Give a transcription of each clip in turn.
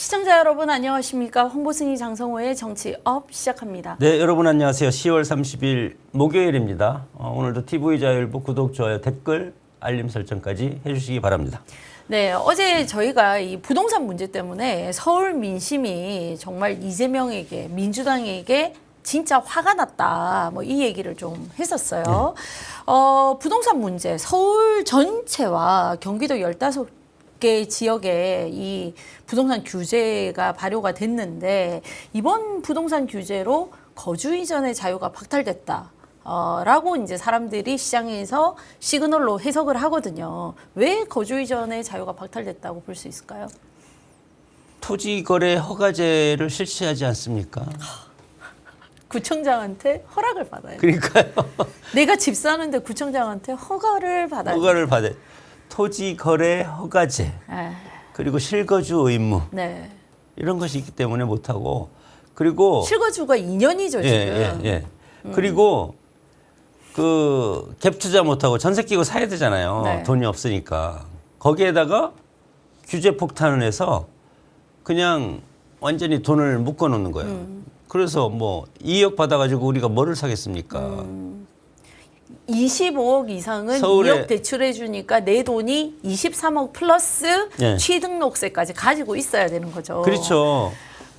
시청자 여러분 안녕하십니까? 홍보승희 장성호의 정치업 시작합니다. 네, 여러분 안녕하세요. 10월 30일 목요일입니다. 어, 오늘도 TV 자율부 구독, 좋아요, 댓글, 알림 설정까지 해주시기 바랍니다. 네, 어제 저희가 이 부동산 문제 때문에 서울 민심이 정말 이재명에게 민주당에게 진짜 화가 났다. 뭐 이 얘기를 좀 했었어요. 어, 부동산 문제 서울 전체와 경기도 15 개 지역에 이 부동산 규제가 발효가 됐는데 이번 부동산 규제로 거주 이전의 자유가 박탈됐다. 어, 라고 이제 사람들이 시장에서 시그널로 해석을 하거든요. 왜 거주 이전의 자유가 박탈됐다고 볼 수 있을까요? 토지 거래 허가제를 실시하지 않습니까? 구청장한테 허락을 받아요. 그러니까요. 내가 집 사는데 구청장한테 허가를 받아요. 허가를 받아. 토지 거래 허가제 에, 그리고 실거주 의무 네. 이런 것이 있기 때문에 못 하고 그리고 실거주가 2년이죠, 지금. 예, 예, 예. 그리고 그 갭 투자 못 하고 전세 끼고 사야 되잖아요. 네. 돈이 없으니까. 거기에다가 규제 폭탄을 해서 그냥 완전히 돈을 묶어 놓는 거예요. 음. 그래서 뭐 2억 받아 가지고 우리가 뭐를 사겠습니까? 음. 25억 이상은 서울에- 2억 대출해 주니까 내 돈이 23억 플러스 예. 취등록세까지 가지고 있어야 되는 거죠. 그렇죠.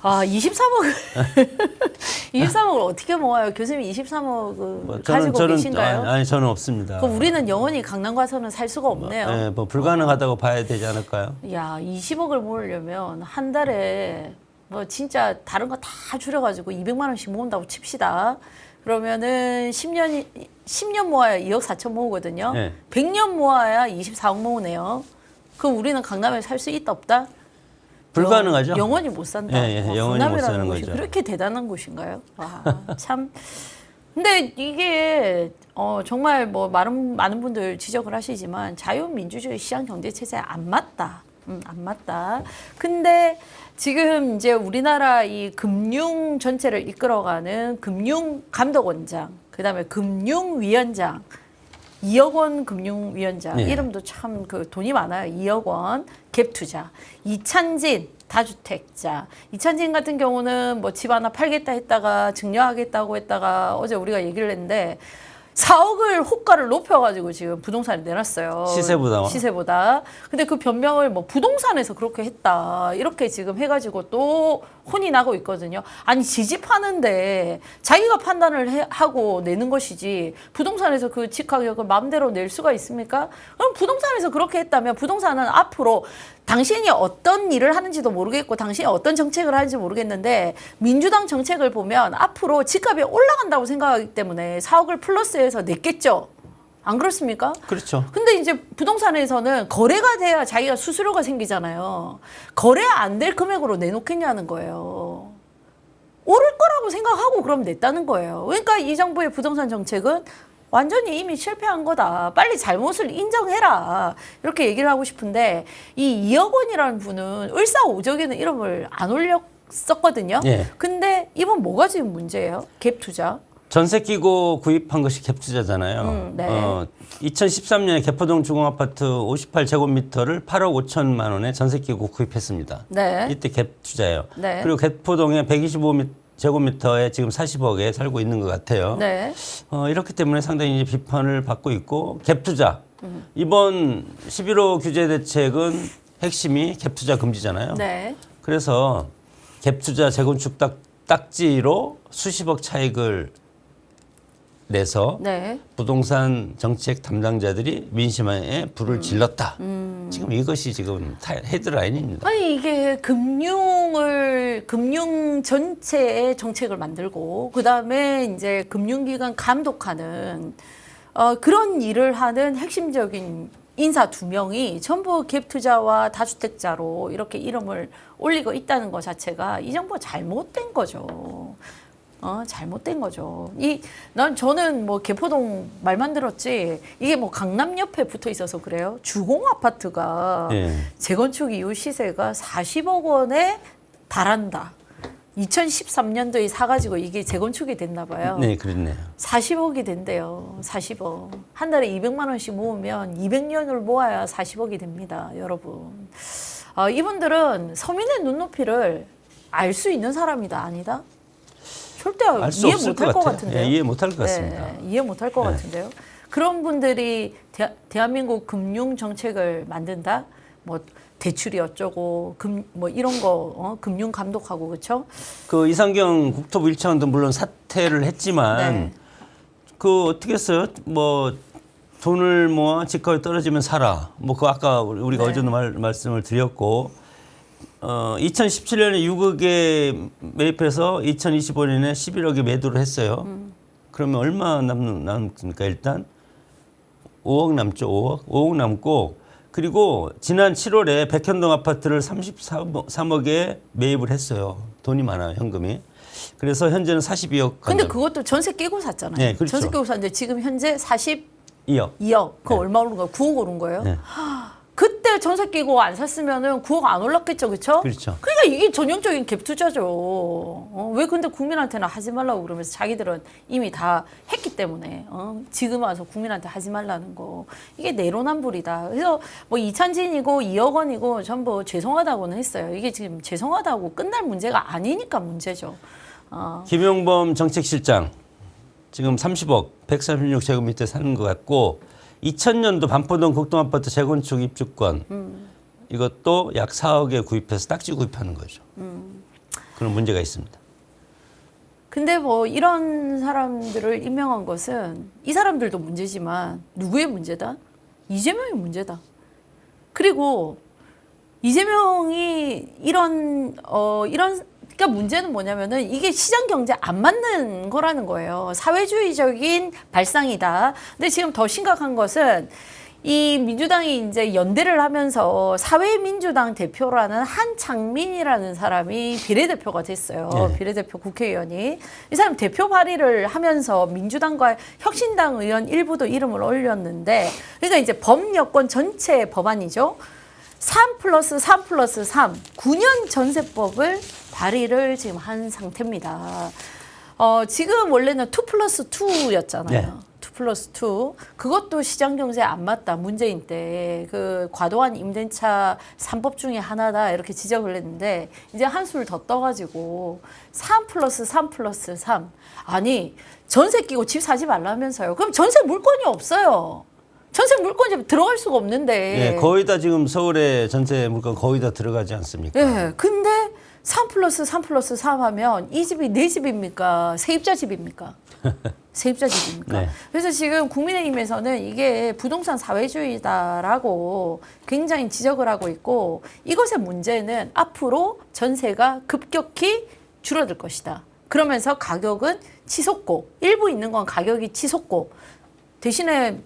아, 23억을 23억을 어떻게 모아요? 교수님 23억을 뭐 가지고 계신가요? 아니, 아니, 저는 없습니다. 그럼 우리는 영원히 강남 가서는 살 수가 없네요. 예, 뭐 불가능하다고 봐야 되지 않을까요? 야, 20억을 모으려면 한 달에 뭐 진짜 다른 거 다 줄여가지고 200만 원씩 모은다고 칩시다. 그러면은 10년 10년 모아야 2억 4천 모으거든요. 네. 100년 모아야 24억 모으네요. 그럼 우리는 강남에 살 수 있다 없다? 불가능하죠. 영, 영원히 못 산다. 예, 예, 와, 영원히 못 사는 곳이 거죠. 그렇게 대단한 곳인가요? 와, 참. 근데 이게 어, 정말 뭐 많은 많은 분들 지적을 하시지만 자유민주주의 시장 경제 체제에 안 맞다. 음, 안 맞다. 근데 지금 이제 우리나라 이 금융 전체를 이끌어가는 금융 감독원장, 그 다음에 금융위원장 이억 원 금융위원장 예. 이름도 참 그 돈이 많아요. 2억 원 갭 투자. 이찬진 다주택자. 이찬진 같은 경우는 뭐 집 하나 팔겠다 했다가 증여하겠다고 했다가 어제 우리가 얘기를 했는데 4억을 호가를 높여가지고 지금 부동산을 내놨어요. 시세보다. 시세보다. 근데 그 변명을 뭐 부동산에서 그렇게 했다. 이렇게 지금 해가지고 또 혼이 나고 있거든요. 아니, 지집 하는데 자기가 판단을 해- 하고 내는 것이지 부동산에서 그 집 가격을 마음대로 낼 수가 있습니까? 그럼 부동산에서 그렇게 했다면 부동산은 앞으로 당신이 어떤 일을 하는지도 모르겠고 당신이 어떤 정책을 하는지 모르겠는데 민주당 정책을 보면 앞으로 집값이 올라간다고 생각하기 때문에 4억을 플러스해서 냈겠죠. 안 그렇습니까? 그렇죠. 근데 이제 부동산에서는 거래가 돼야 자기가 수수료가 생기잖아요. 거래 안 될 금액으로 내놓겠냐는 거예요. 오를 거라고 생각하고 그럼 냈다는 거예요. 그러니까 이 정부의 부동산 정책은 완전히 이미 실패한 거다. 빨리 잘못을 인정해라. 이렇게 얘기를 하고 싶은데 이 2억 원이라는 분은 을사오적에는 이름을 안 올렸었거든요. 예. 근데 이번 뭐가 지금 문제예요? 갭 투자. 전세 끼고 구입한 것이 갭 투자잖아요. 음, 네. 어, 2013년에 개포동 주공아파트 58제곱미터를 8억 5천만 원에 전세 끼고 구입했습니다. 네. 이때 갭 투자예요. 네. 그리고 개포동에 125 제곱미터에 지금 40억에 살고 있는 것 같아요. 네. 어, 이렇기 때문에 상당히 이제 비판을 받고 있고 갭 투자 음. 이번 11호 규제 대책은 핵심이 갭 투자 금지잖아요. 네. 그래서 갭 투자 재건축 딱, 딱지로 수십억 차익을 내서 네. 부동산 정책 담당자들이 민심에 불을 음. 질렀다. 지금 이것이 지금 타- 헤드라인입니다. 아니 이게 금융을 금융 전체의 정책을 만들고 그 다음에 이제 금융기관 감독하는 어, 그런 일을 하는 핵심적인 인사 두 명이 전부 갭 투자와 다주택자로 이렇게 이름을 올리고 있다는 것 자체가 이 정부가 잘못된 거죠. 어, 잘못된 거죠. 이, 난 저는 뭐 개포동 말만 들었지, 이게 뭐 강남 옆에 붙어 있어서 그래요. 주공 아파트가 예. 재건축 이후 시세가 40억 원에 달한다. 2013년도에 사가지고 이게 재건축이 됐나 봐요. 네, 그렇네요. 40억이 된대요. 40억. 한 달에 200만 원씩 모으면 200년을 모아야 40억이 됩니다, 여러분. 어, 이분들은 서민의 눈높이를 알 수 있는 사람이다 아니다? 절대 이해 못할 것 것. 같은데요. 예, 이해 못할 것 같습니다. 네, 이해 못할 것 네. 같은데요. 그런 분들이 대, 대한민국 금융 정책을 만든다. 뭐 대출이 어쩌고 금 뭐 이런 거 어? 금융 감독하고 그렇죠? 그 이상경 국토부 1차관도 물론 사퇴를 했지만 네. 그 어떻게 했어요? 뭐 돈을 모아 집값이 떨어지면 사라. 뭐 그 아까 우리가 네. 어제도 말, 말씀을 드렸고 어 2017년에 6억에 매입해서 2025년에 11억에 매도를 했어요. 음. 그러면 얼마 남는 남습니까? 일단 5억 남죠. 5억. 5억 남고 그리고 지난 7월에 백현동 아파트를 33억에 매입을 했어요. 돈이 많아요, 현금이. 그래서 현재는 42억. 근데. 그것도 전세 끼고 샀잖아요. 네, 그렇죠. 전세 끼고 샀는데 지금 현재 42억. 2억. 그거 얼마 오른 거예요? 9억 오른 거예요? 네. 그때 전세 끼고 안 샀으면은 9억 안 올랐겠죠, 그렇죠? 그렇죠. 그러니까 이게 전형적인 갭 투자죠. 어, 왜 근데 국민한테는 하지 말라고 그러면서 자기들은 이미 다 했기 때문에 어, 지금 와서 국민한테 하지 말라는 거 이게 내로남불이다. 그래서 뭐 이찬진이고 2억 원이고 전부 죄송하다고는 했어요. 이게 지금 죄송하다고 끝날 문제가 아니니까 문제죠. 어, 김용범 정책실장 지금 30억 136제곱미터 사는 것 같고 2000년도 반포동 극동아파트 재건축 입주권 이것도 약 4억에 구입해서 딱지 구입하는 거죠. 그런 문제가 있습니다. 근데 뭐 이런 사람들을 임명한 것은 이 사람들도 문제지만 누구의 문제다? 이재명의 문제다. 그리고 이재명이 이런 어 이런 그러니까 문제는 뭐냐면은 이게 시장 경제 안 맞는 거라는 거예요. 사회주의적인 발상이다. 근데 지금 더 심각한 것은 이 민주당이 이제 연대를 하면서 사회민주당 대표라는 한창민이라는 사람이 비례대표가 됐어요. 네. 비례대표 국회의원이. 이 사람 대표 발의를 하면서 민주당과 혁신당 의원 일부도 이름을 올렸는데 그러니까 이제 범여권 전체 법안이죠. 3 플러스 3 플러스 3, 9년 전세법을 발의를 지금 한 상태입니다. 어, 지금 원래는 2 플러스 2였잖아요. 네. 2 플러스 2. 그것도 시장 경제에 안 맞다. 문재인 때. 그 과도한 임대차 3법 중에 하나다. 이렇게 지적을 했는데 이제 한술 더 떠가지고 3 플러스 3 플러스 3. 아니, 전세 끼고 집 사지 말라면서요. 그럼 전세 물건이 없어요. 전세 물건이 들어갈 수가 없는데. 예, 거의 다 지금 서울에 전세 물건 거의 다 들어가지 않습니까? 예, 근데 3 플러스 3 플러스 3 하면 이 집이 내 집입니까? 세입자 집입니까? 세입자 집입니까? 네. 그래서 지금 국민의힘에서는 이게 부동산 사회주의다라고 굉장히 지적을 하고 있고 이것의 문제는 앞으로 전세가 급격히 줄어들 것이다. 그러면서 가격은 치솟고 일부 있는 건 가격이 치솟고 대신에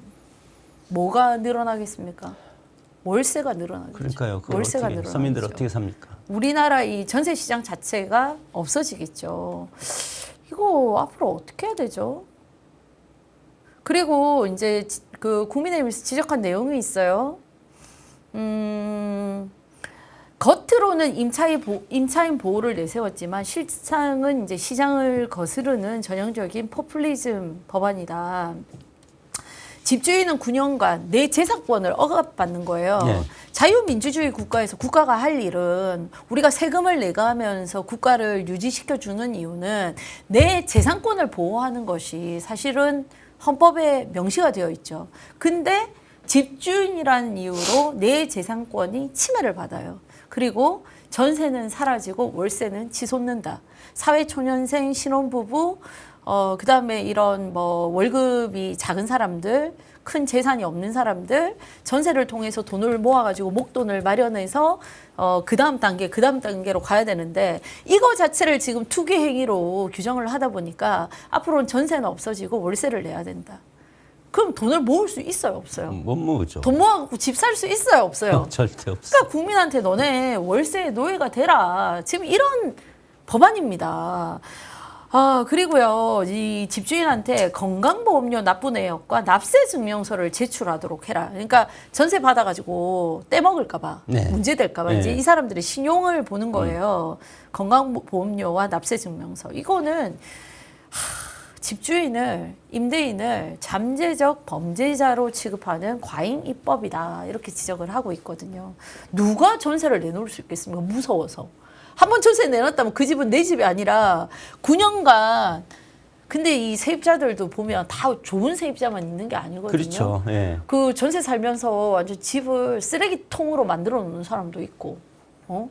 뭐가 늘어나겠습니까? 월세가 늘어나겠죠. 그러니까요. 월세가 늘어나겠죠. 서민들 어떻게 삽니까? 우리나라 이 전세 시장 자체가 없어지겠죠. 이거 앞으로 어떻게 해야 되죠? 그리고 이제 지- 그 국민의힘에서 지적한 내용이 있어요. 음, 겉으로는 임차인, 보, 임차인 보호를 내세웠지만 실상은 이제 시장을 거스르는 전형적인 포퓰리즘 법안이다. 집주인은 9년간 내 재산권을 억압받는 거예요. 네. 자유민주주의 국가에서 국가가 할 일은 우리가 세금을 내가면서 국가를 유지시켜 주는 이유는 내 재산권을 보호하는 것이 사실은 헌법에 명시가 되어 있죠. 근데 집주인이라는 이유로 내 재산권이 침해를 받아요. 그리고 전세는 사라지고 월세는 치솟는다. 사회초년생 신혼부부 어, 그 다음에 이런 뭐 월급이 작은 사람들, 큰 재산이 없는 사람들, 전세를 통해서 돈을 모아가지고 목돈을 마련해서 어, 그 다음 단계, 그 다음 단계로 가야 되는데 이거 자체를 지금 투기 행위로 규정을 하다 보니까 앞으로는 전세는 없어지고 월세를 내야 된다. 그럼 돈을 모을 수 있어요, 없어요? 못 모으죠. 돈 모아갖고 집 살 수 있어요, 없어요? 절대 없어. 그러니까 국민한테 너네 월세 노예가 되라. 지금 이런 법안입니다. 아, 그리고요, 이 집주인한테 건강보험료 납부 내역과 납세 증명서를 제출하도록 해라. 그러니까 전세 받아가지고 떼먹을까봐, 네. 문제될까봐, 네. 이제 이 사람들의 신용을 보는 거예요. 건강보험료와 납세 증명서. 이거는, 하, 집주인을 임대인을 잠재적 범죄자로 취급하는 과잉 입법이다 이렇게 지적을 하고 있거든요. 누가 전세를 내놓을 수 있겠습니까? 무서워서 한 번 전세 내놨다면 그 집은 내 집이 아니라 9년간 근데 이 세입자들도 보면 다 좋은 세입자만 있는 게 아니거든요. 그렇죠. 예. 그 전세 살면서 완전 집을 쓰레기통으로 만들어 놓는 사람도 있고, 어?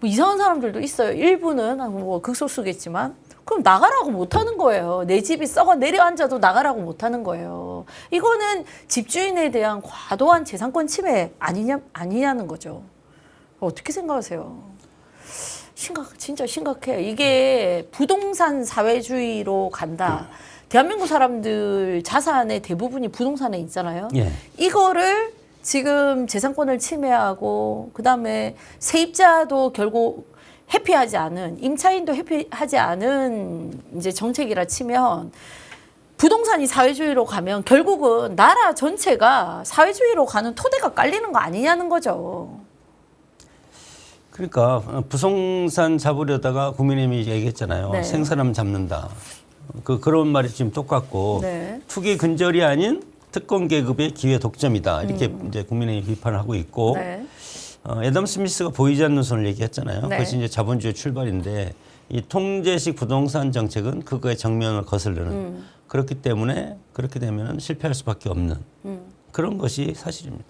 뭐 이상한 사람들도 있어요. 일부는 뭐 극소수겠지만. 그럼 나가라고 못 하는 거예요. 내 집이 썩어 내려앉아도 나가라고 못 하는 거예요. 이거는 집주인에 대한 과도한 재산권 침해 아니냐, 아니냐는 거죠. 어떻게 생각하세요? 심각, 진짜 심각해. 이게 부동산 사회주의로 간다. 대한민국 사람들 자산의 대부분이 부동산에 있잖아요. 예. 이거를 지금 재산권을 침해하고 그다음에 세입자도 결국 회피하지 않은 임차인도 회피하지 않은 이제 정책이라 치면 부동산이 사회주의로 가면 결국은 나라 전체가 사회주의로 가는 토대가 깔리는 거 아니냐는 거죠. 그러니까 어, 부동산 잡으려다가 국민의힘이 얘기했잖아요. 네. 생사람 잡는다. 그 그런 말이 지금 똑같고 네. 투기 근절이 아닌 특권 계급의 기회 독점이다. 이렇게 이제 국민의힘 비판을 하고 있고 음. 네. 어, 애덤 스미스가 보이지 않는 손을 얘기했잖아요. 네. 그것이 이제 자본주의 출발인데 이 통제식 부동산 정책은 그거의 정면을 거스르는 음. 그렇기 때문에 그렇게 되면 실패할 수밖에 없는 음. 그런 것이 사실입니다.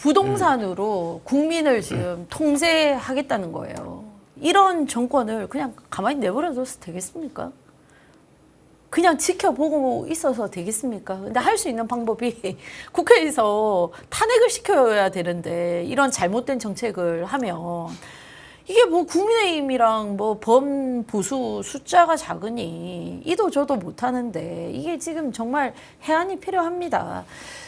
부동산으로 국민을 지금 통제하겠다는 거예요. 이런 정권을 그냥 가만히 내버려둬도 되겠습니까? 그냥 지켜보고 있어서 되겠습니까? 근데 할 수 있는 방법이 국회에서 탄핵을 시켜야 되는데 이런 잘못된 정책을 하면 이게 뭐 국민의힘이랑 뭐 범 보수 숫자가 작으니 이도 저도 못하는데 이게 지금 정말 해안이 필요합니다.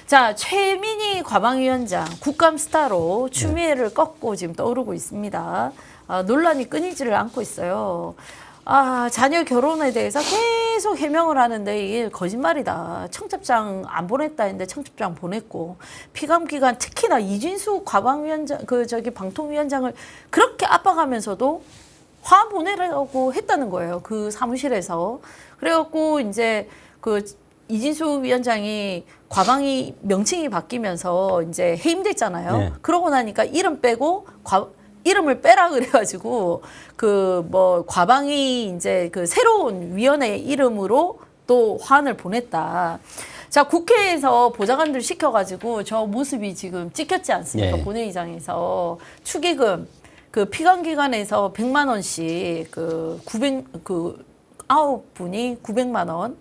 자 최민희 과방위원장 국감 스타로 추미애를 꺾고 지금 떠오르고 있습니다. 아, 논란이 끊이지를 않고 있어요. 아, 자녀 결혼에 대해서 계속 해명을 하는데 이게 거짓말이다. 청첩장 안 보냈다 했는데 청첩장 보냈고 피감 기간 특히나 이진수 과방위원장 그 저기 방통위원장을 그렇게 압박하면서도 화 보내라고 했다는 거예요. 그 사무실에서. 그래갖고 이제 그 이진수 위원장이 과방위 명칭이 바뀌면서 이제 해임됐잖아요. 네. 그러고 나니까 이름 빼고 과, 이름을 빼라 그래가지고 그 뭐 과방위 이제 그 새로운 위원회 이름으로 또 화환을 보냈다. 자 국회에서 보좌관들 시켜가지고 저 모습이 지금 찍혔지 않습니까? 네. 본회의장에서 축의금 그 피감기관에서 100만 원씩 그 900, 그 아홉 분이 900만 원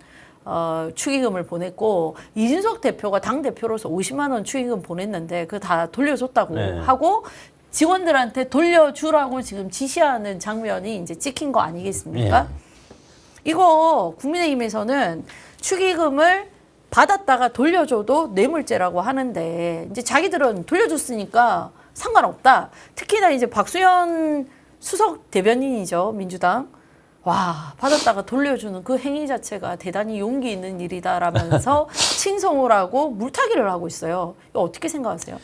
어, 축의금을 보냈고 이준석 대표가 당 대표로서 50만 원 축의금 보냈는데 그 다 돌려줬다고 네. 하고 직원들한테 돌려주라고 지금 지시하는 장면이 이제 찍힌 거 아니겠습니까? 이거 국민의힘에서는 축의금을 받았다가 돌려줘도 뇌물죄라고 하는데 이제 자기들은 돌려줬으니까 상관없다. 특히나 이제 박수현 수석 대변인이죠 민주당. 와 받았다가 돌려주는 그 행위 자체가 대단히 용기 있는 일이다라면서 칭송을 하고 물타기를 하고 있어요. 이거 어떻게 생각하세요?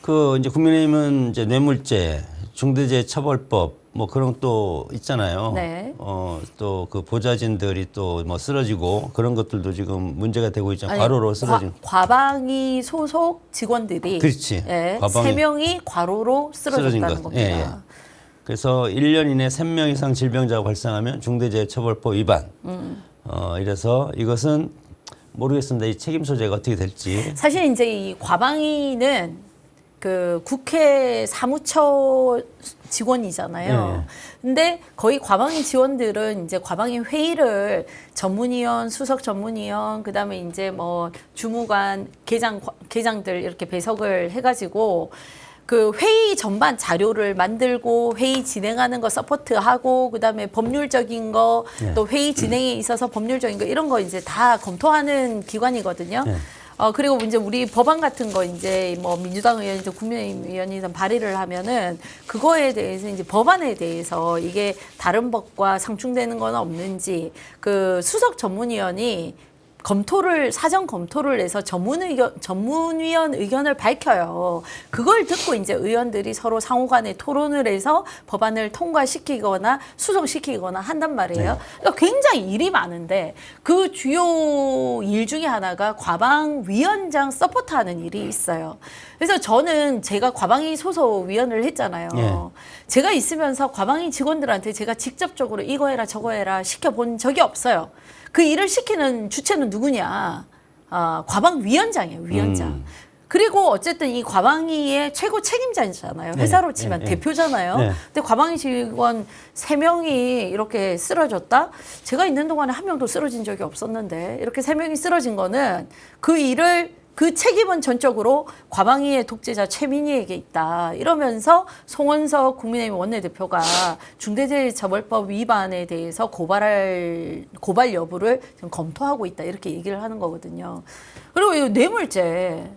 그 이제 국민의힘은 이제 뇌물죄, 중대재해처벌법 뭐 그런 또 있잖아요. 네. 어또 그 보좌진들이 또 뭐 쓰러지고 그런 것들도 지금 문제가 되고 있잖아요. 아니, 과로로 쓰러진. 과, 과방위 소속 직원들이 그렇지. 예, 과방위. 세 명이 과로로 쓰러졌다는 쓰러진 것. 겁니다. 예, 예. 그래서 1년 이내 3명 이상 질병자가 발생하면 중대재해처벌법 위반. 음. 어 이래서 이것은 모르겠습니다. 이 책임 소재가 어떻게 될지. 사실 이제 이 과방위는 그 국회 사무처 직원이잖아요. 예, 예. 근데 거의 과방위 지원들은 이제 과방위 회의를 전문위원, 수석 전문위원, 그다음에 이제 뭐 주무관, 계장 계장들 이렇게 배석을 해 가지고 그 회의 전반 자료를 만들고 회의 진행하는 거 서포트하고 그다음에 법률적인 거또 예. 회의 진행에 있어서 법률적인 거 이런 거 이제 다 검토하는 기관이거든요. 예. 어 그리고 이제 우리 법안 같은 거 이제 뭐 민주당 의원이든 국민의힘 의원이든 발의를 하면은 그거에 대해서 이제 법안에 대해서 이게 다른 법과 상충되는 건 없는지 그 수석 전문위원이 검토를 사전 검토를 해서 전문 의견 전문위원 의견을 밝혀요. 그걸 듣고 이제 의원들이 서로 상호간에 토론을 해서 법안을 통과시키거나 수정시키거나 한단 말이에요. 그러니까 굉장히 일이 많은데 그 주요 일 중에 하나가 과방 위원장 서포트하는 일이 있어요. 그래서 저는 제가 과방위 소속 위원을 했잖아요. 예. 제가 있으면서 과방위 직원들한테 제가 직접적으로 이거 해라 저거 해라 시켜본 적이 없어요. 그 일을 시키는 주체는 누구냐? 아, 과방위원장이에요, 위원장. 음. 그리고 어쨌든 이 과방위의 최고 책임자잖아요. 네, 회사로 치면 네, 네. 대표잖아요. 네. 근데 과방위 직원 세 명이 이렇게 쓰러졌다? 제가 있는 동안에 한 명도 쓰러진 적이 없었는데 이렇게 세 명이 쓰러진 거는 그 일을 그 책임은 전적으로 과방위의 독재자 최민희에게 있다. 이러면서 송원석 국민의힘 원내대표가 중대재해처벌법 위반에 대해서 고발할 고발 여부를 지금 검토하고 있다. 이렇게 얘기를 하는 거거든요. 그리고 이 뇌물죄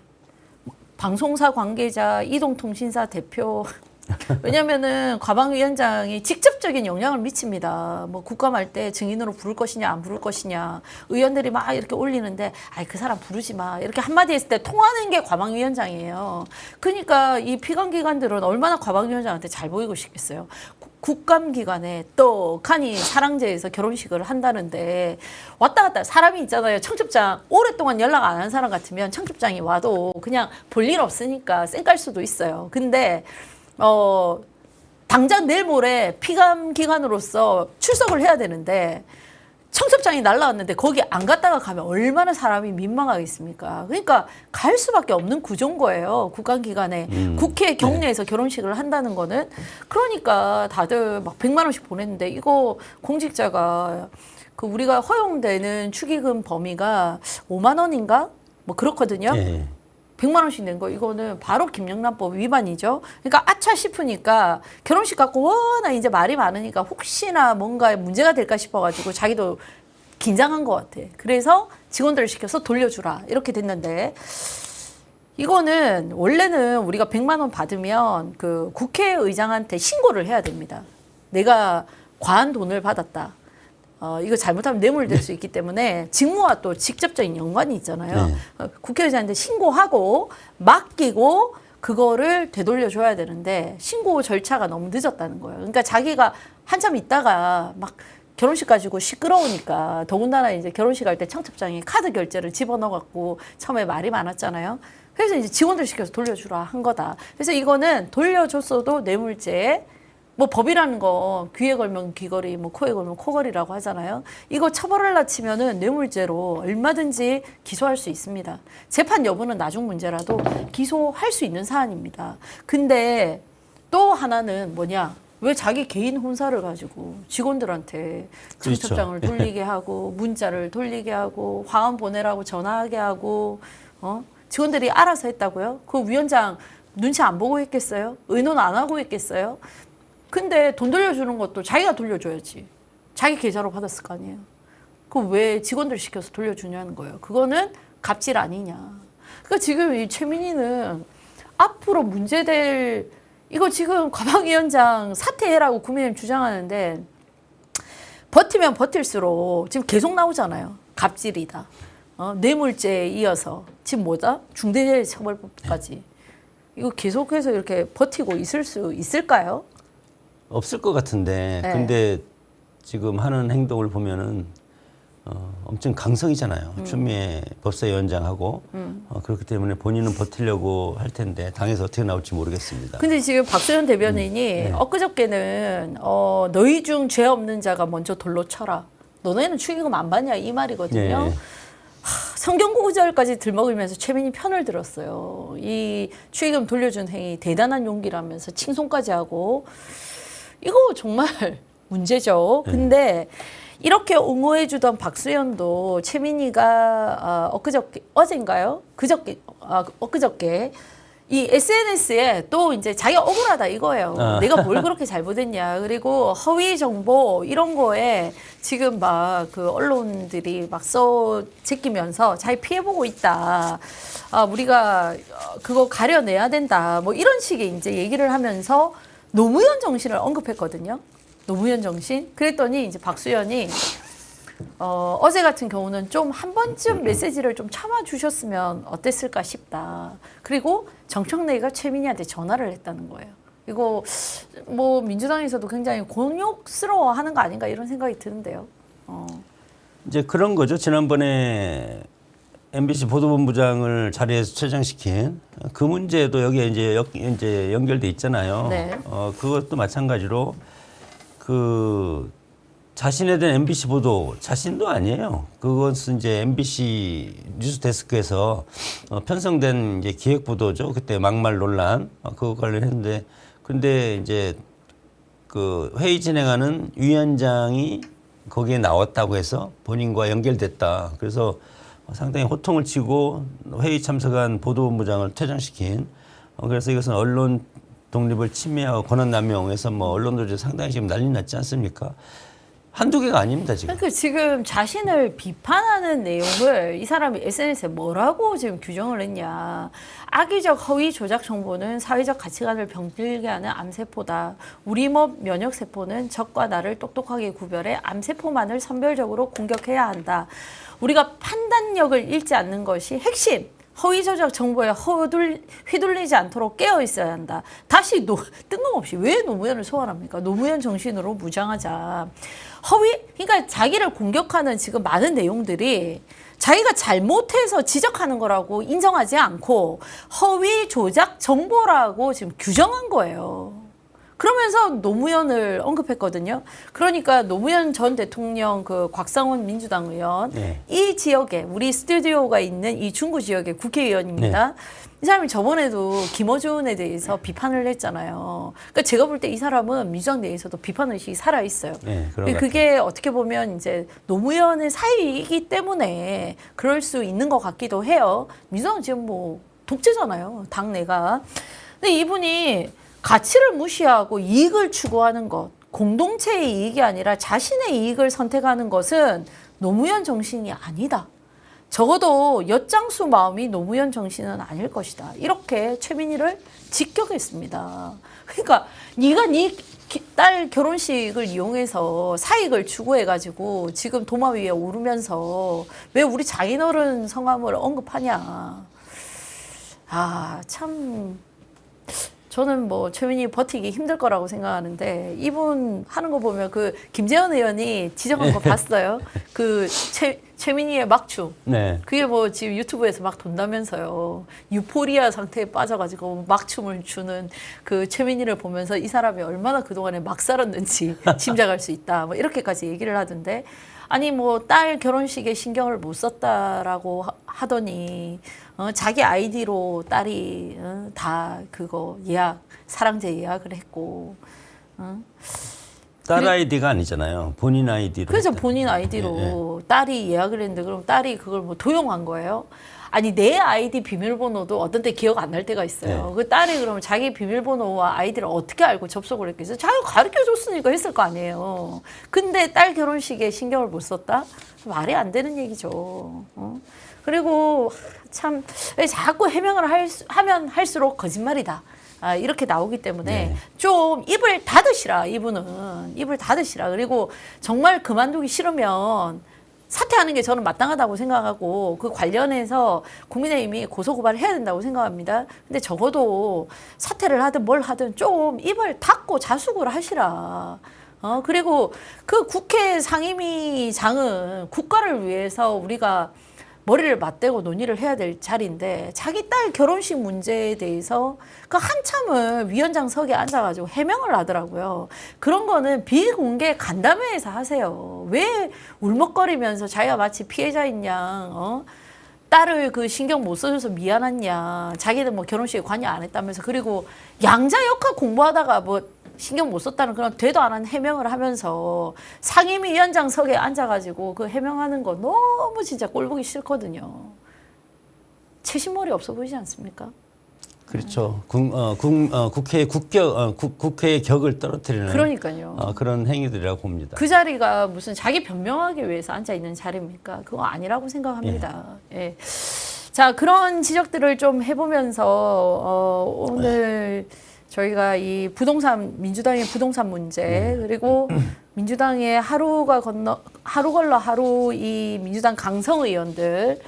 방송사 관계자, 이동통신사 대표. 왜냐면은 과방위원장이 직접적인 영향을 미칩니다. 뭐 국감할 때 증인으로 부를 것이냐 안 부를 것이냐 의원들이 막 이렇게 올리는데 아이 그 사람 부르지 마 이렇게 한마디 했을 때 통하는 게 과방위원장이에요. 그러니까 이 피감기관들은 얼마나 과방위원장한테 잘 보이고 싶겠어요. 구- 국감 기간에 떡하니 사랑제에서 결혼식을 한다는데 왔다 갔다 사람이 있잖아요. 청첩장 오랫동안 연락 안 한 사람 같으면 청첩장이 와도 그냥 볼 일 없으니까 쌩깔 수도 있어요. 근데 어 당장 내일 모레 피감 기관으로서 출석을 해야 되는데 청첩장이 날라왔는데 거기 안 갔다가 가면 얼마나 사람이 민망하겠습니까? 그러니까 갈 수밖에 없는 구조인 거예요. 국감기관에 음, 국회 경내에서 결혼식을 한다는 거는 그러니까 다들 막 100만 원씩 보냈는데 이거 공직자가 그 우리가 허용되는 축의금 범위가 5만 원인가? 뭐 그렇거든요. 예. 100만 원씩 낸 거 이거는 바로 김영란법 위반이죠. 그러니까 아차 싶으니까 결혼식 갖고 워낙 이제 말이 많으니까 혹시나 뭔가 문제가 될까 싶어가지고 자기도 긴장한 것 같아. 그래서 직원들을 시켜서 돌려주라 이렇게 됐는데 이거는 원래는 우리가 100만 원 받으면 그 국회의장한테 신고를 해야 됩니다. 내가 과한 돈을 받았다. 어, 이거 잘못하면 뇌물 될수 있기 때문에 직무와 또 직접적인 연관이 있잖아요. 네. 어, 국회의장한테 신고하고 맡기고 그거를 되돌려줘야 되는데 신고 절차가 너무 늦었다는 거예요. 그러니까 자기가 한참 있다가 막 결혼식 가지고 시끄러우니까 더군다나 이제 결혼식 할 때 청첩장에 카드 결제를 집어넣어갖고 처음에 말이 많았잖아요. 그래서 이제 직원들 시켜서 돌려주라 한 거다. 그래서 이거는 돌려줬어도 뇌물죄 뭐 법이라는 거 귀에 걸면 귀걸이, 뭐 코에 걸면 코걸이라고 하잖아요. 이거 처벌을 낮추면은 뇌물죄로 얼마든지 기소할 수 있습니다. 재판 여부는 나중 문제라도 기소할 수 있는 사안입니다. 근데 또 하나는 뭐냐? 왜 자기 개인 혼사를 가지고 직원들한테 그렇죠. 청첩장을 돌리게 하고 문자를 돌리게 하고 화환 보내라고 전화하게 하고 어? 직원들이 알아서 했다고요? 그 위원장 눈치 안 보고 했겠어요? 의논 안 하고 했겠어요? 근데 돈 돌려주는 것도 자기가 돌려줘야지. 자기 계좌로 받았을 거 아니에요. 그왜 직원들 시켜서 돌려주냐는 거예요. 그거는 갑질 아니냐. 그러니까 지금 이 최민희는 앞으로 문제될 이거 지금 과방위원장 사퇴해라고 국민의힘 주장하는데 버티면 버틸수록 지금 계속 나오잖아요. 갑질이다. 어, 뇌물죄에 이어서 지금 뭐다? 중대재해처벌법까지. 이거 계속해서 이렇게 버티고 있을 수 있을까요? 없을 것 같은데 네. 근데 지금 하는 행동을 보면은 어, 엄청 강성이잖아요. 음. 추미애 법사위원장하고 어, 그렇기 때문에 본인은 버티려고 할 텐데 당에서 어떻게 나올지 모르겠습니다. 근데 지금 박수현 대변인이 엊그저께는 어, 너희 중 죄 없는 자가 먼저 돌로 쳐라. 너네는 축의금 안 받냐 이 말이거든요. 예. 성경 구절까지 들먹으면서 최민희 편을 들었어요. 이 축의금 돌려준 행위 대단한 용기라면서 칭송까지 하고 이거 정말 문제죠. 근데 이렇게 옹호해주던 박수현도 최민희가 아, 엊그저께 어젠가요? 그저께 아, 엊그저께 이 SNS에 또 이제 자기가 억울하다 이거예요. 아. 내가 뭘 그렇게 잘못했냐. 그리고 허위 정보 이런 거에 지금 막 그 언론들이 막 써 제끼면서 자기 피해보고 있다. 아, 우리가 어, 그거 가려내야 된다. 뭐 이런 식의 이제 얘기를 하면서 노무현 정신을 언급했거든요. 노무현 정신. 그랬더니 이제 박수현이 어, 어제 같은 경우는 좀 한 번쯤 메시지를 좀 참아 주셨으면 어땠을까 싶다. 그리고 정청래가 최민희한테 전화를 했다는 거예요. 이거 뭐 민주당에서도 굉장히 곤욕스러워하는 거 아닌가 이런 생각이 드는데요. 어. 이제 그런 거죠. 지난번에 MBC 보도본부장을 자리에서 퇴장시킨 그 문제도 여기에 이제 역, 이제 연결돼 있잖아요. 네. 어, 그것도 마찬가지로 그 자신에 대한 MBC 보도 자신도 아니에요. 그것은 이제 MBC 뉴스 데스크에서 어, 편성된 이제 기획 보도죠. 그때 막말 논란 어, 그거 관련했는데 근데 이제 그 회의 진행하는 위원장이 거기에 나왔다고 해서 본인과 연결됐다. 그래서 상당히 호통을 치고 회의 참석한 보도본부장을 퇴장시킨. 어, 그래서 이것은 언론 독립을 침해하고 권한남용해서 뭐 언론도제 상당히 지금 난리 났지 않습니까? 한두 개가 아닙니다 지금. 그러니까 지금 자신을 비판하는 내용을 이 사람이 SNS에 뭐라고 지금 규정을 했냐. 악의적 허위 조작 정보는 사회적 가치관을 병들게 하는 암세포다. 우리 몸 면역 세포는 적과 나를 똑똑하게 구별해 암세포만을 선별적으로 공격해야 한다. 우리가 판단력을 잃지 않는 것이 핵심. 허위 조작 정보에 허둘, 휘둘리지 않도록 깨어 있어야 한다. 다시 노, 뜬금없이 왜 노무현을 소환합니까? 노무현 정신으로 무장하자. 허위, 그러니까 자기를 공격하는 지금 많은 내용들이 자기가 잘못해서 지적하는 거라고 인정하지 않고 허위 조작 정보라고 지금 규정한 거예요. 그러면서 노무현을 언급했거든요. 그러니까 노무현 전 대통령 그 곽상원 민주당 의원 네. 이 지역에 우리 스튜디오가 있는 이 중구 지역의 국회의원입니다. 네. 이 사람이 저번에도 김어준에 대해서 비판을 했잖아요. 그러니까 제가 볼 때 이 사람은 민주당 내에서도 비판 의식이 살아 있어요. 네, 그게 어떻게 보면 이제 노무현의 사이이기 때문에 그럴 수 있는 것 같기도 해요. 민주당은 지금 뭐 독재잖아요. 당내가. 근데 이분이 가치를 무시하고 이익을 추구하는 것, 공동체의 이익이 아니라 자신의 이익을 선택하는 것은 노무현 정신이 아니다. 적어도 엿장수 마음이 노무현 정신은 아닐 것이다. 이렇게 최민희를 직격했습니다. 그러니까 네가 네 딸 결혼식을 이용해서 사익을 추구해가지고 지금 도마 위에 오르면서 왜 우리 장인어른 성함을 언급하냐. 아, 참. 저는 뭐 최민희 버티기 힘들 거라고 생각하는데 이분 하는 거 보면 그 김재현 의원이 지적한 거 봤어요. 그 최, 최민희의 막춤. 네. 그게 뭐 지금 유튜브에서 막 돈다면서요. 유포리아 상태에 빠져가지고 막춤을 추는 그 최민희를 보면서 이 사람이 얼마나 그동안에 막 살았는지 짐작할 수 있다. 뭐 이렇게까지 얘기를 하던데. 아니 뭐 딸 결혼식에 신경을 못 썼다라고 하- 하더니 어, 자기 아이디로 딸이 어, 다 그거 예약 사랑제 예약을 했고 어? 딸 아이디가 아니잖아요. 본인 아이디로. 그래서 했다. 본인 아이디로 딸이 예약을 했는데 그럼 딸이 그걸 뭐 도용한 거예요? 아니 내 아이디 비밀번호도 어떤 때 기억 안 날 때가 있어요. 네. 그 딸이 그러면 자기 비밀번호와 아이디를 어떻게 알고 접속을 했겠어요? 자기가 가르쳐 줬으니까 했을 거 아니에요. 근데 딸 결혼식에 신경을 못 썼다? 말이 안 되는 얘기죠. 어? 그리고 참왜 자꾸 해명을 할 수- 하면 할수록 거짓말이다. 아, 이렇게 나오기 때문에 네. 좀 입을 닫으시라 이분은 입을 닫으시라 그리고 정말 그만두기 싫으면 사퇴하는 게 저는 마땅하다고 생각하고 그 관련해서 국민의힘이 고소고발을 해야 된다고 생각합니다. 근데 적어도 사퇴를 하든 뭘 하든 좀 입을 닫고 자숙을 하시라. 어 그리고 그 국회 상임위장은 국가를 위해서 우리가 머리를 맞대고 논의를 해야 될 자리인데 자기 딸 결혼식 문제에 대해서 그 한참을 위원장석에 앉아가지고 해명을 하더라고요. 그런 거는 비공개 간담회에서 하세요. 왜 울먹거리면서 자기가 마치 피해자인 양 어? 딸을 그 신경 못 써줘서 미안했냐. 자기는 뭐 결혼식에 관여 안 했다면서. 그리고 양자 역학 공부하다가 뭐 신경 못 썼다는 그런 되도 안한 해명을 하면서 상임위원장석에 앉아가지고 그 해명하는 거 너무 진짜 꼴보기 싫거든요. 채심머리 없어 보이지 않습니까? 그렇죠. 국, 어, 국, 어, 국회의 국격, 어, 국, 국회의 격을 떨어뜨리는 그러니까요. 어, 그런 행위들이라고 봅니다. 그 자리가 무슨 자기 변명하기 위해서 앉아 있는 자리입니까? 그거 아니라고 생각합니다. 예. 자 그런 지적들을 좀 해보면서 어, 오늘 저희가 이 부동산 민주당의 부동산 문제 그리고 민주당의 하루가 건너 하루 걸러 하루 이 민주당 강성 의원들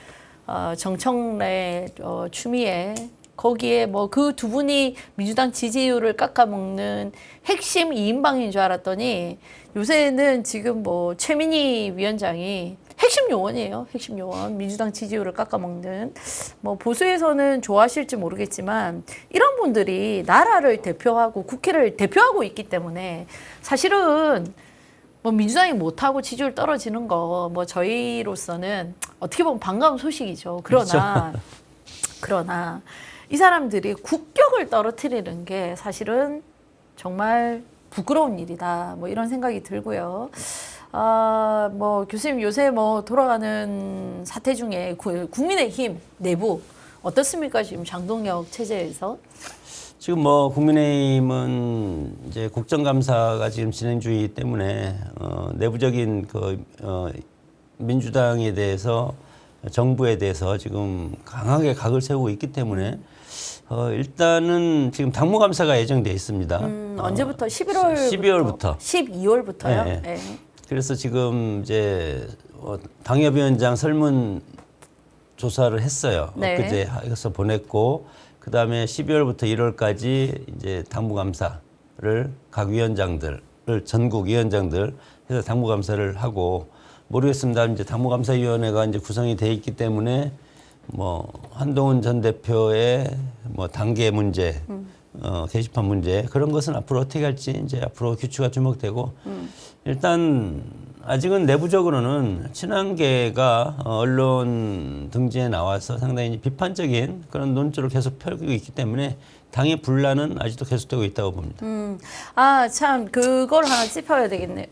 어, 정청래 어, 추미애 거기에 뭐 그 두 분이 민주당 지지율을 깎아먹는 핵심 이인방인 줄 알았더니 요새는 지금 뭐 최민희 위원장이 핵심 요원이에요. 핵심 요원. 민주당 지지율을 깎아먹는. 뭐 보수에서는 좋아하실지 모르겠지만 이런 분들이 나라를 대표하고 국회를 대표하고 있기 때문에 사실은 뭐 민주당이 못하고 지지율 떨어지는 거 뭐 저희로서는 어떻게 보면 반가운 소식이죠. 그러나 그러나 이 사람들이 국격을 떨어뜨리는 게 사실은 정말 부끄러운 일이다. 뭐 이런 생각이 들고요. 아, 뭐 교수님 요새 뭐 돌아가는 사태 중에 구- 국민의힘 내부 어떻습니까? 지금 장동혁 체제에서 지금 뭐 국민의힘은 이제 국정감사가 지금 진행 중이기 때문에 어, 내부적인 그 어, 민주당에 대해서 정부에 대해서 지금 강하게 각을 세우고 있기 때문에 어, 일단은 지금 당무 감사가 예정돼 있습니다. 음, 언제부터 11월 12월부터. 12월부터요. 네. 네. 그래서 지금 이제 어, 당협위원장 설문 조사를 했어요. 네. 엊그제 해서 보냈고 그 다음에 12월부터 1월까지 이제 당무감사를 각 위원장들을 전국 위원장들 해서 당무감사를 하고 모르겠습니다. 이제 당무감사위원회가 이제 구성이 돼 있기 때문에 뭐 한동훈 전 대표의 뭐 단계 문제, 어, 게시판 문제 그런 것은 앞으로 어떻게 할지 이제 앞으로 규칙가 주목되고 일단 아직은 내부적으로는 친한계가 어, 언론 등지에 나와서 상당히 비판적인 그런 논조를 계속 펴고 있기 때문에 당의 분란은 아직도 계속되고 있다고 봅니다. 음, 아, 참, 그걸 하나 짚어야 되겠네.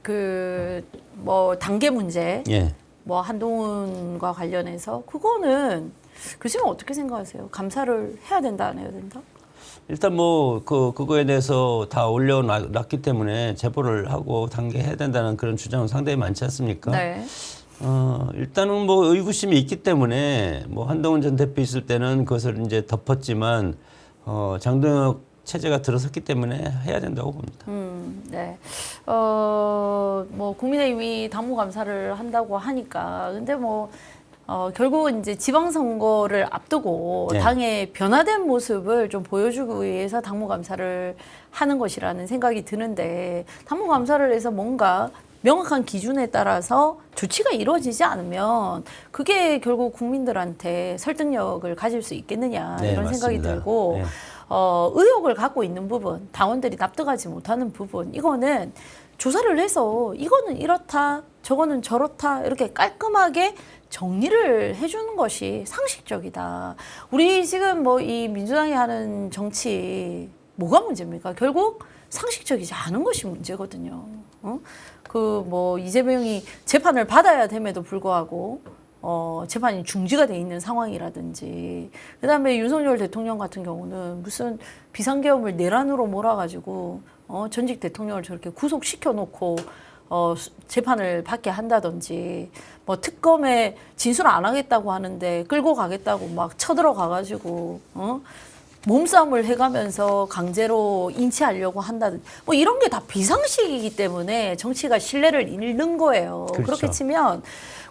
그, 뭐, 단계 문제, 예. 뭐, 한동훈과 관련해서, 그거는, 교수님 어떻게 생각하세요? 감사를 해야 된다, 안 해야 된다? 일단 뭐 그 그거에 대해서 다 올려놨기 때문에 제보를 하고 단계해야 된다는 그런 주장은 상당히 많지 않습니까? 네. 어, 일단은 뭐 의구심이 있기 때문에 뭐 한동훈 전 대표 있을 때는 그것을 이제 덮었지만 어, 장동혁 체제가 들어섰기 때문에 해야 된다고 봅니다. 음, 네. 어, 뭐, 국민의힘이 당무 감사를 한다고 하니까, 근데 뭐, 어, 결국은 이제 지방선거를 앞두고 네. 당의 변화된 모습을 좀 보여주기 위해서 당무감사를 하는 것이라는 생각이 드는데, 당무감사를 해서 뭔가 명확한 기준에 따라서 조치가 이루어지지 않으면 그게 결국 국민들한테 설득력을 가질 수 있겠느냐 네, 이런 생각이 맞습니다. 들고 네. 어, 의혹을 갖고 있는 부분, 당원들이 납득하지 못하는 부분, 이거는 조사를 해서 이거는 이렇다, 저거는 저렇다, 이렇게 깔끔하게 정리를 해주는 것이 상식적이다. 우리 지금 뭐 이 민주당이 하는 정치, 뭐가 문제입니까? 결국 상식적이지 않은 것이 문제거든요. 어? 그뭐 이재명이 재판을 받아야 됨에도 불구하고 어, 재판이 중지가 돼 있는 상황이라든지 그다음에 윤석열 대통령 같은 경우는 무슨 비상계엄을 내란으로 몰아가지고 어, 전직 대통령을 저렇게 구속시켜 놓고 어, 수- 재판을 받게 한다든지 뭐 특검에 진술 안 하겠다고 하는데 끌고 가겠다고 막 쳐들어가 가지고 어? 몸싸움을 해가면서 강제로 인치하려고 한다든 뭐 이런 게 다 비상식이기 때문에 정치가 신뢰를 잃는 거예요. 그렇죠. 그렇게 치면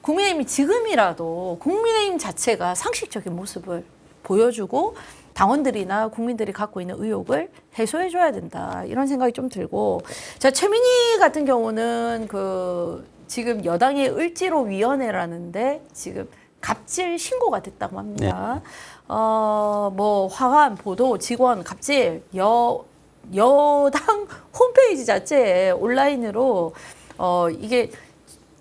국민의힘이 지금이라도 국민의힘 자체가 상식적인 모습을 보여주고 당원들이나 국민들이 갖고 있는 의혹을 해소해 줘야 된다 이런 생각이 좀 들고 자 최민희 같은 경우는 그 지금 여당의 을지로 위원회라는데 지금 갑질 신고가 됐다고 합니다. 어뭐 화환 보도 직원 갑질 여 여당 홈페이지 자체에 온라인으로 어 이게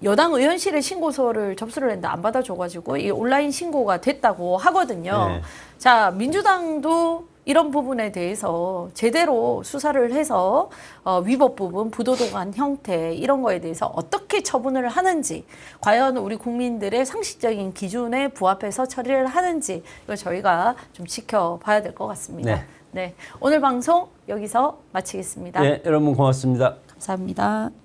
여당 의원실에 신고서를 접수를 했는데 안 받아줘가지고 이 온라인 신고가 됐다고 하거든요. 네. 자 민주당도 이런 부분에 대해서 제대로 수사를 해서 어, 위법 부분, 부도덕한 형태 이런 거에 대해서 어떻게 처분을 하는지 과연 우리 국민들의 상식적인 기준에 부합해서 처리를 하는지 이거 저희가 좀 지켜봐야 될 것 같습니다. 네. 네, 오늘 방송 여기서 마치겠습니다. 네, 여러분 고맙습니다. 감사합니다.